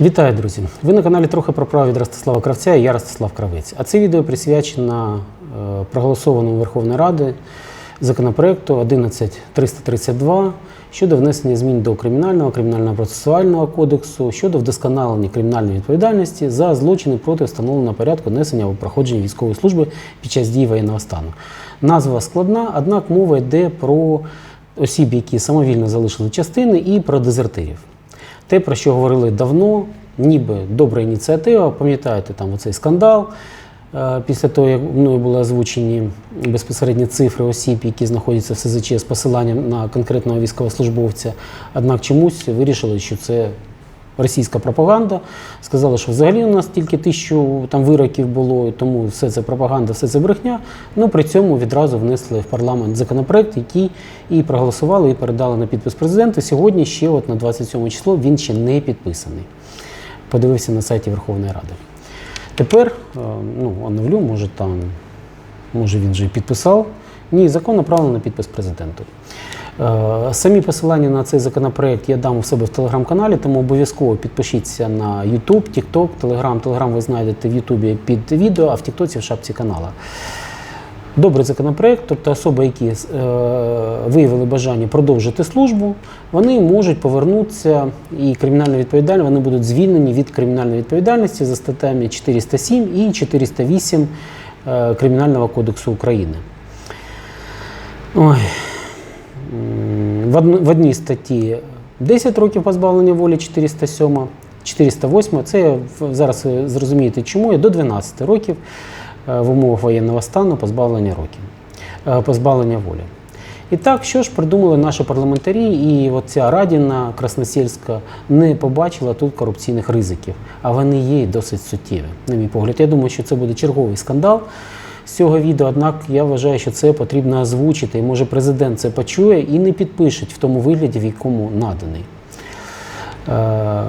Вітаю, друзі! Ви на каналі трохи про право від Ростислава Кравця і я Ростислав Кравець. А це відео присвячено е, проголосованому Верховної Ради законопроекту 11332 щодо внесення змін до Кримінального кримінального процесуального кодексу щодо вдосконалення кримінальної відповідальності за злочини проти встановленого порядку несення або проходження військової служби під час дії воєнного стану. Назва складна, однак мова йде про осіб, які самовільно залишили частини, і про дезертирів. Те, про що говорили давно, ніби добра ініціатива. Пам'ятаєте, там оцей скандал. е, Після того, як мною були озвучені безпосередні цифри осіб, які знаходяться в СЗЧ з посиланням на конкретного військовослужбовця. Однак чомусь вирішили, що це російська пропаганда. Сказали, що взагалі у нас тільки тисячу там вироків було, тому все це пропаганда, все це брехня. Ну при цьому відразу внесли в парламент законопроект, який і проголосували, і передали на підпис президенту. Сьогодні ще, от на 27 число, він ще не підписаний. Подивився на сайті Верховної Ради. Тепер е, ну, оновлю, може там, може він вже і підписав. Ні, закон направлений на підпис президенту. Е, Самі посилання на цей законопроект я дам у себе в телеграм-каналі, тому обов'язково підпишіться на YouTube, TikTok, Telegram. Telegram ви знайдете в YouTube під відео, а в TikTok в шапці канала. Добрий законопроект, тобто особи, які е, виявили бажання продовжити службу, вони можуть повернутися і кримінально відповідальні, вони будуть звільнені від кримінальної відповідальності за статтями 407 і 408 е, Кримінального кодексу України. Ой. В, одній статті 10 років позбавлення волі 407, 408. Це зараз зрозумієте, чому є до 12 років е, в умовах воєнного стану позбавлення років, е, позбавлення волі. І так, що ж придумали наші парламентарі, і от ця Радіна Красносільська не побачила тут корупційних ризиків, а вони є досить суттєві, на мій погляд. Я думаю, що це буде черговий скандал з цього відео, однак я вважаю, що це потрібно озвучити. І може президент це почує і не підпише в тому вигляді, в якому наданий. Е,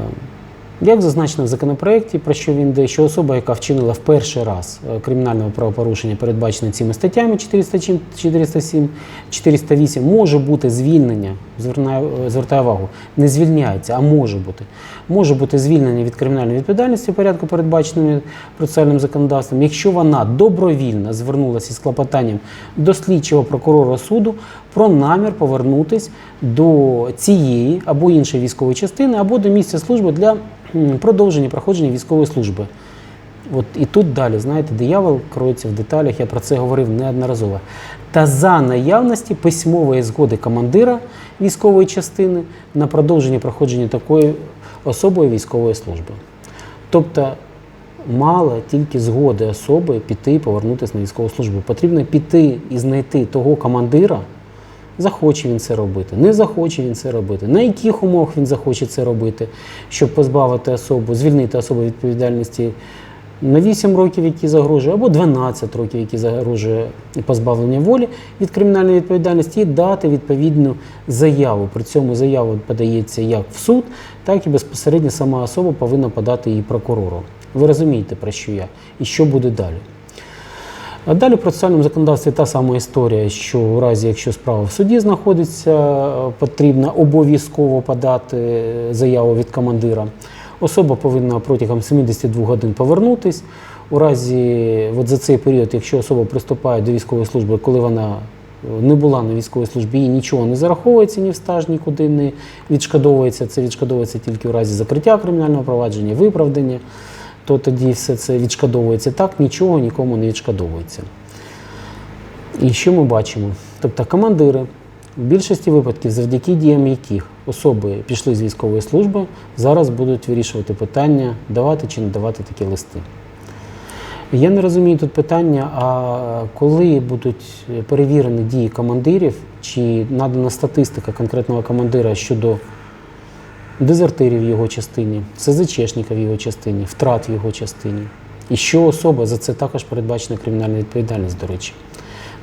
Як зазначено в законопроекті, про що він йде, що особа, яка вчинила в перший раз е, кримінального правопорушення, передбачене цими статтями 407, 407, 408, може бути звільнення, звертаю, звертаю увагу, не звільняється, а може бути. Може бути звільнення від кримінальної відповідальності в порядку, передбаченому процесуальним законодавством, якщо вона добровільно звернулася з клопотанням до слідчого прокурора суду про намір повернутись до цієї або іншої військової частини, або до місця служби для продовження проходження військової служби. От і тут далі, знаєте, диявол кроється в деталях, я про це говорив неодноразово. Та за наявності письмової згоди командира військової частини на продовження проходження такої особою військової служби. Тобто мало тільки згоди особи піти і повернутися на військову службу. Потрібно піти і знайти того командира, захоче він це робити, не захоче він це робити, на яких умовах він захоче це робити, щоб позбавити особу, звільнити особу відповідальності на 8 років, які загрожує, або 12 років, які загрожує позбавлення волі від кримінальної відповідальності, і дати відповідну заяву. При цьому заяву подається як в суд, так і безпосередньо сама особа повинна подати її прокурору. Ви розумієте, про що я і що буде далі. А далі в процесуальному законодавстві та сама історія, що у разі, якщо справа в суді знаходиться, е, потрібно обов'язково подати заяву від командира. Особа повинна протягом 72 годин повернутись. У разі, от за цей період, якщо особа приступає до військової служби, коли вона е, не була на військовій службі, їй нічого не зараховується, ні в стаж, нікуди не відшкодовується. Це відшкодовується тільки у разі закриття кримінального провадження, виправдання то тоді все це відшкодовується так, нічого нікому не відшкодовується. І що ми бачимо? Тобто командири в більшості випадків, завдяки діям яких особи пішли з військової служби, зараз будуть вирішувати питання, давати чи не давати такі листи. Я не розумію тут питання, а коли будуть перевірені дії командирів, чи надана статистика конкретного командира щодо дезертирів в його частині, СЗЧшника в його частині, втрат в його частині. І що особа за це також передбачена кримінальна відповідальність, до речі.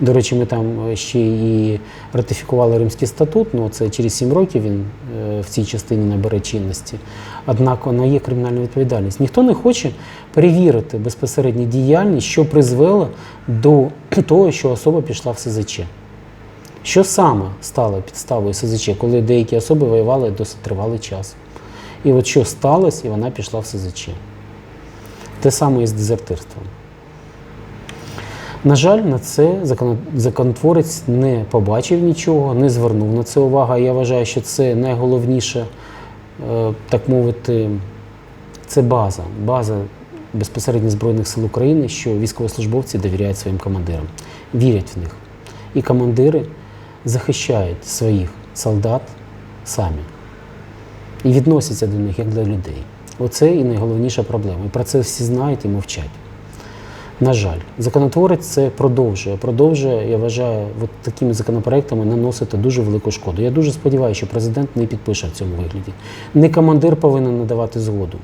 До речі, ми там е, ще і ратифікували Римський статут, ну це через 7 років він е, в цій частині набере чинності. Однак вона є кримінальна відповідальність. Ніхто не хоче перевірити безпосередню діяльність, що призвело до того, що особа пішла в СЗЧ. Що саме стало підставою СЗЧ, коли деякі особи воювали досить тривалий час? І от що сталося, і вона пішла в СЗЧ. Те саме і з дезертирством. На жаль, на це законотворець не побачив нічого, не звернув на це увагу. Я вважаю, що це найголовніше, е, так мовити, це база. База безпосередньо Збройних сил України, що військовослужбовці довіряють своїм командирам, вірять в них. І командири захищають своїх солдат самі і відносяться до них як до людей. Оце і найголовніша проблема. І про це всі знають і мовчать. На жаль, законотворець це продовжує. Продовжує, я вважаю, от такими законопроектами наносити дуже велику шкоду. Я дуже сподіваюся, що президент не підпише в цьому вигляді. Не командир повинен надавати згоду.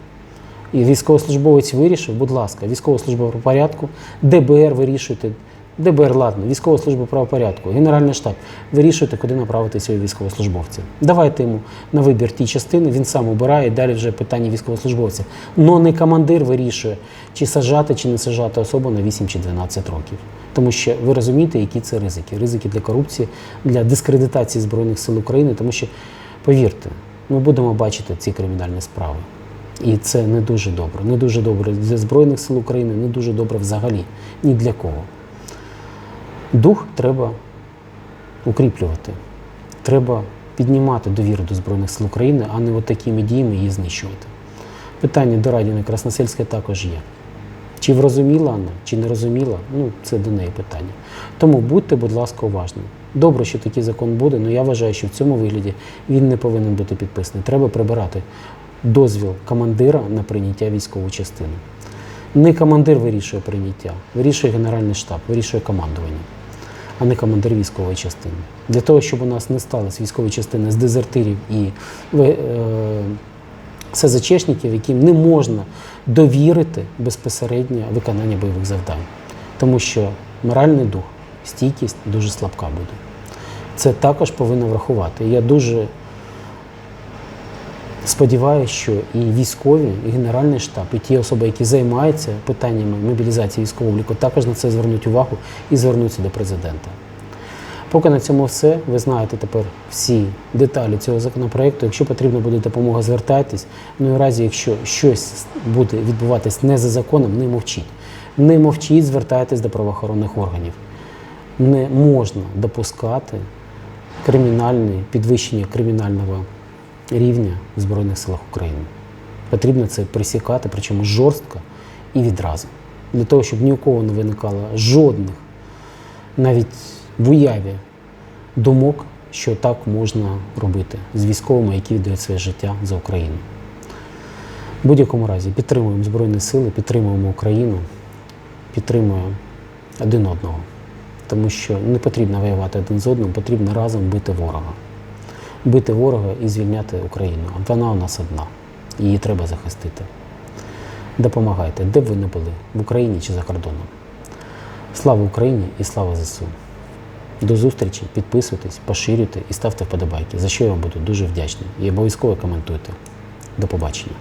І військовослужбовець вирішив, будь ласка, військова порядку ДБР вирішуйте. ДБР, ладно, військова служба правопорядку, Генеральний штаб, вирішуйте, куди направити цього військовослужбовця. Давайте йому на вибір ті частини, він сам обирає, далі вже питання військовослужбовця. Но не командир вирішує, чи сажати, чи не сажати особу на 8 чи 12 років. Тому що ви розумієте, які це ризики. Ризики для корупції, для дискредитації Збройних сил України, тому що, повірте, ми будемо бачити ці кримінальні справи. І це не дуже добре. Не дуже добре для Збройних сил України, не дуже добре взагалі. Ні для кого. Дух треба укріплювати. Треба піднімати довіру до Збройних сил України, а не от такими діями її знищувати. Питання до Радіни Красносельської також є. Чи врозуміла вона, чи не розуміла, ну це до неї питання. Тому будьте, будь ласка, уважні. Добре, що такий закон буде, але я вважаю, що в цьому вигляді він не повинен бути підписаний. Треба прибирати дозвіл командира на прийняття військової частини. Не командир вирішує прийняття, вирішує Генеральний штаб, вирішує командування, а не командир військової частини. Для того, щоб у нас не сталося військові частини з дезертирів і е, СЗЧшників, яким не можна довірити безпосередньо виконання бойових завдань. Тому що моральний дух, стійкість дуже слабка буде. Це також повинно врахувати. Я дуже сподіваюся, що і військові, і Генеральний штаб, і ті особи, які займаються питаннями мобілізації військового обліку, також на це звернуть увагу і звернуться до президента. Поки на цьому все. Ви знаєте тепер всі деталі цього законопроекту. Якщо потрібна буде допомога, звертайтесь. Ну і разі, якщо щось буде відбуватись не за законом, не мовчіть. Не мовчіть, звертайтесь до правоохоронних органів. Не можна допускати кримінальне підвищення кримінального рівня в Збройних силах України. Потрібно це присікати, причому жорстко і відразу. Для того, щоб ні у кого не виникало жодних, навіть в уяві думок, що так можна робити з військовими, які віддають своє життя за Україну. В будь-якому разі підтримуємо Збройні Сили, підтримуємо Україну, підтримуємо один одного. Тому що не потрібно воювати один з одним, потрібно разом бити ворога. Бити ворога і звільняти Україну. Вона у нас одна. Її треба захистити. Допомагайте, де б ви не були, в Україні чи за кордоном. Слава Україні і слава ЗСУ! До зустрічі, підписуйтесь, поширюйте і ставте вподобайки, за що я вам буду дуже вдячний. І обов'язково коментуйте. До побачення.